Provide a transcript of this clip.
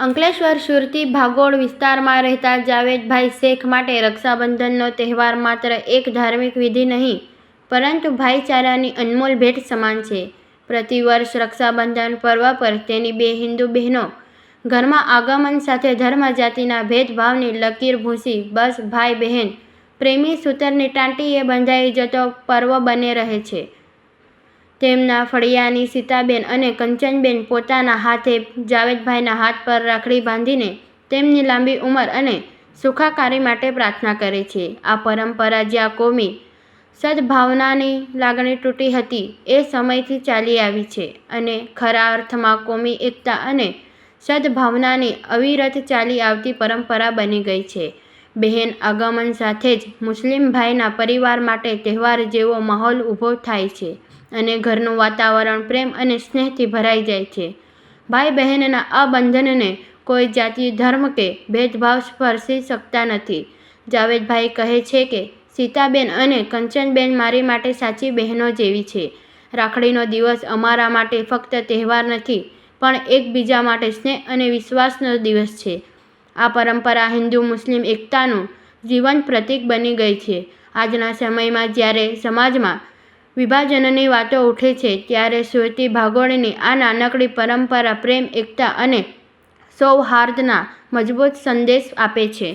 અંકલેશ્વર, સુરતી, ભાગોળ વિસ્તારમાં રહેતા જાવેદભાઈ શેખ માટે રક્ષાબંધનનો તહેવાર માત્ર એક ધાર્મિક વિધિ નહીં, પરંતુ ભાઈચારાની અનમોલ ભેટ સમાન છે. પ્રતિવર્ષ રક્ષાબંધન પર્વ પર તેની બે હિન્દુ બહેનો ઘરમાં આગમન સાથે ધર્મ જાતિના ભેદભાવની લકીર ભૂંસી બસ ભાઈ બહેન પ્રેમી સૂતરની ટાંટીએ બંધાઈ જતો પર્વ બને રહે છે. તેમના ફળિયાની સીતાબેન અને કંચનબેન પોતાના હાથે જાવેદભાઈના હાથ પર રાખડી બાંધીને તેમની લાંબી ઉંમર અને સુખાકારી માટે પ્રાર્થના કરે છે. આ પરંપરા જ્યાં કોમી સદભાવનાની લાગણી તૂટી હતી, એ સમયથી ચાલી આવી છે અને ખરા અર્થમાં કોમી એકતા અને સદભાવનાની અવિરત ચાલી આવતી પરંપરા બની ગઈ છે. બહેન આગમન સાથે જ મુસ્લિમ ભાઈના પરિવાર માટે તહેવાર જેવો માહોલ ઊભો થાય છે અને ઘરનું વાતાવરણ પ્રેમ અને સ્નેહથી ભરાઈ જાય છે. ભાઈ બહેનના આ બંધનને કોઈ જાતિ, ધર્મ કે ભેદભાવ સ્પર્શી શકતા નથી. જાવેદભાઈ કહે છે કે, સીતાબેન અને કંચનબેન મારી માટે સાચી બહેનો જેવી છે. રાખડીનો દિવસ અમારા માટે ફક્ત તહેવાર નથી, પણ એકબીજા માટે સ્નેહ અને વિશ્વાસનો દિવસ છે. આ પરંપરા હિન્દુ મુસ્લિમ એકતાનું જીવંત પ્રતીક બની ગઈ છે. આજના સમયમાં જ્યારે સમાજમાં વિભાજનની વાતો ઉઠે છે, ત્યારે સુરતી ભાગોળની આ નાનકડી પરંપરા પ્રેમ, એકતા અને સૌહાર્દના મજબૂત સંદેશ આપે છે.